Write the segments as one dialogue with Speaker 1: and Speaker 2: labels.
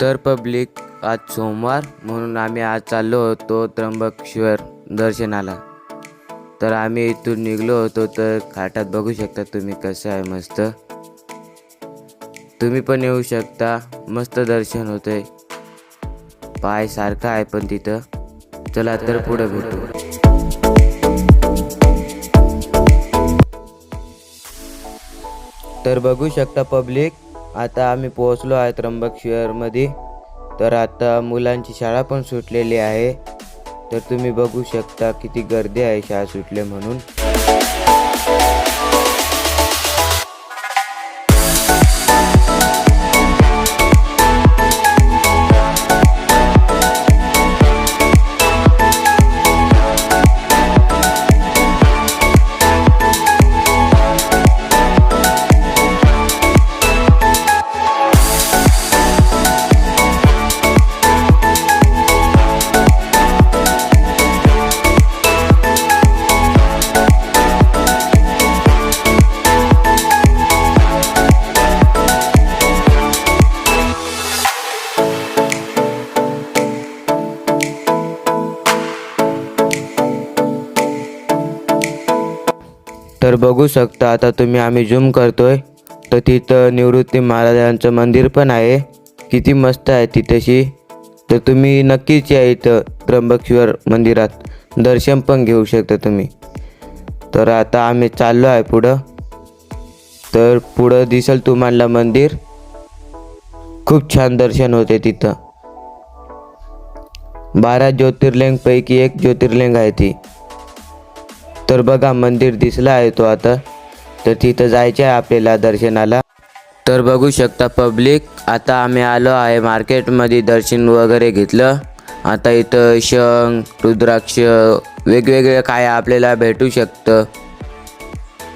Speaker 1: तर पब्लिक आज सोमवार म्हणून आम्ही आज चाललो होतो त्र्यंबकेश्वर दर्शनाला. तर आम्ही इथून निघलो होतो तर खाटात बघू शकता तुम्ही कसं आहे मस्त. तुम्ही पण येऊ शकता मस्त दर्शन होतंय. पाय सारखा आहे पण तिथं. चला तर पुढे भेटू. तर बघू शकता पब्लिक आता आम्ही पोहोचलो आहे त्र्यंबकेश्वरमध्ये. तर आता मुलांची शाळा पण सुटलेली आहे. तर तुम्ही बघू शकता किती गर्दी आहे शाळा सुटले म्हणून. तर बघू शकता आता तुम्ही आम्ही झूम करतोय तर तिथं निवृत्ती महाराजांचं मंदिर पण आहे. किती मस्त आहे तिथेशी. तर तुम्ही नक्कीच या इथं त्र्यंबकेश्वर मंदिरात दर्शन पण घेऊ शकता तुम्ही. तर आता आम्ही चाललो आहे पुढं. तर पुढं दिसेल तुम्हाला मंदिर. खूप छान दर्शन होते तिथं. बारा ज्योतिर्लिंगपैकी एक ज्योतिर्लिंग आहे ती. तर बघा मंदिर दिसला आहे तो आता. तर तिथं जायचं आहे आपल्याला दर्शनाला. तर बघू शकता पब्लिक आता आम्ही आलो आहे मार्केटमध्ये दर्शन वगैरे घेतलं. आता इथं शंख रुद्राक्ष वेगवेगळं काय आपल्याला भेटू शकतं.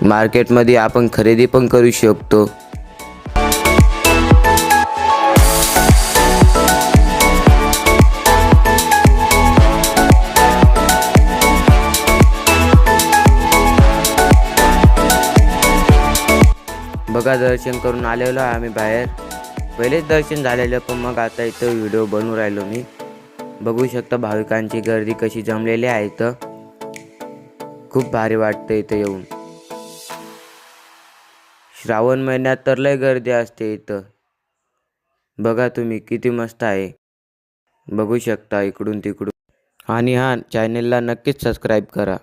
Speaker 1: मार्केटमध्ये आपण खरेदी पण करू शकतो. बघा दर्शन करून आलेलो आहे आम्ही बाहेर. पहिलेच दर्शन झालेलं पण मग आता इथं व्हिडिओ बनवू राहिलो मी. बघू शकता भाविकांची गर्दी कशी जमलेली आहे इथं. खूप भारी वाटतं इथं येऊन. श्रावण महिन्यात तर लय गर्दी असते इथं. बघा तुम्ही किती मस्त आहे. बघू शकता इकडून तिकडून. आणि हां चॅनेलला नक्कीच सबस्क्राईब करा.